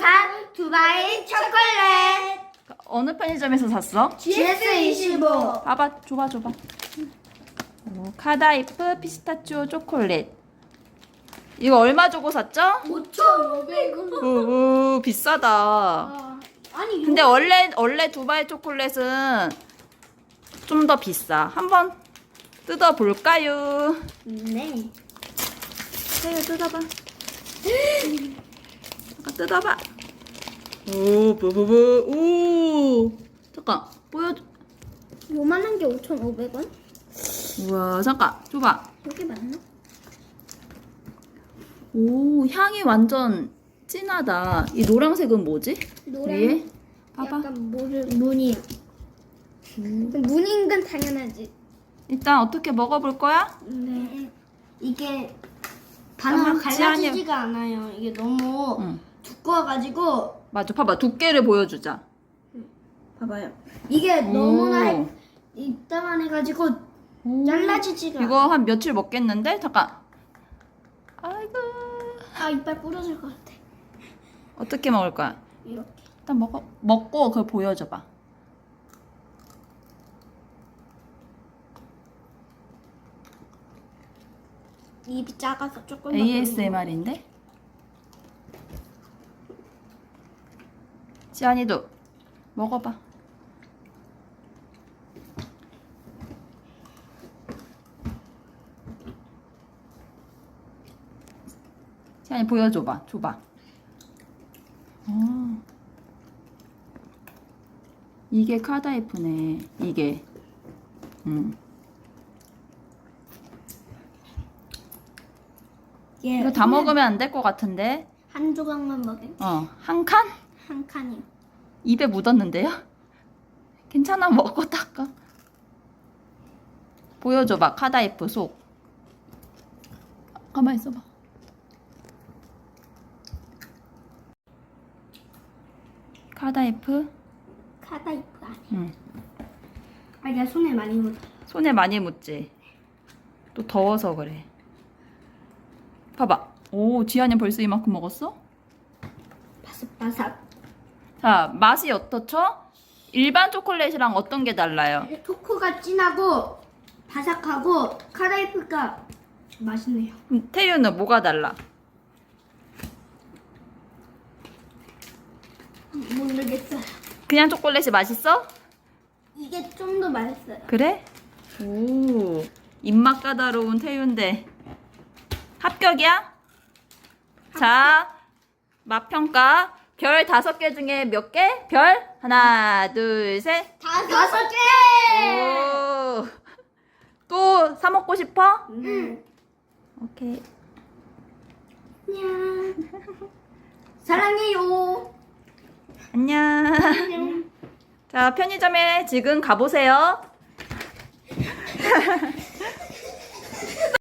산 두바이 초콜릿 어느 편의점에서 샀어? GS25 봐봐, 줘봐, 줘봐. 오, 카다이프 피스타치오 초콜릿. 이거 얼마 주고 샀죠? 5,500원 우, 비싸다. 아니 근데 원래 원래 두바이 초콜릿은 좀 더 비싸. 한번 뜯어 볼까요? 네 세요 뜯어봐. 뜯어봐. 오, 부부부, 오. 잠깐 보여줘. 요만한 게 5,500원? 우와, 잠깐 줘봐. 여기 맞나? 오, 향이 완전 진하다. 이 노란색은 뭐지? 위에? 봐봐. 약간 뭐를 무늬야 무늬인 건 당연하지 일단 어떻게 먹어볼 거야? 네 이게 반으로 갈라지지가 않아요 이게 너무 응. 두꺼워가지고 맞아, 봐봐. 두께를 보여주자. 봐봐요 이게 오. 너무나 이따만 해가지고 오. 잘라지지가 이거 한 며칠 먹겠는데? 잠깐. 아이고. 아 이빨 부러질 것 같아 어떻게 먹을 거야? 이렇게 일단 먹어. 먹고 그걸 보여줘 봐. 입이 작아서 조금 ASMR인데? 지안이도 먹어봐. 지안이 보여줘봐. 줘봐. 어. 이게 카다이프네. 이게. 음. 예, 이거 다 먹으면 안 될 것 같은데. 한 조각만 먹음 어, 한 칸? 한 칸이요 입에 묻었는데요? 괜찮아, 먹어, 닦아. 보여줘봐, 카다이프 속. 가만히 있어봐. 카다이프? 카다이프 아니야 응. 아얘 손에 많이 묻어 손에 많이 묻지? 또 더워서 그래. 봐봐. 오, 지안이 벌써 이만큼 먹었어? 바삭바삭 자, 맛이 어떻죠? 일반 초콜릿이랑 어떤 게 달라요? 초코가 진하고 바삭하고 카다이프가 맛있네요 음, 태유는 뭐가 달라? 모르겠어요 그냥 초콜릿이 맛있어? 이게 좀 더 맛있어요 그래? 오, 입맛 까다로운 태윤데 합격이야? 자, 맛평가 별 다섯 개 중에 몇 개? 별? 하나, 둘, 셋. 다섯 개 오, 또 사 먹고 싶어? 응. 오케이. 안녕 사랑해요 안녕. 안녕 자, 편의점에 지금 가보세요.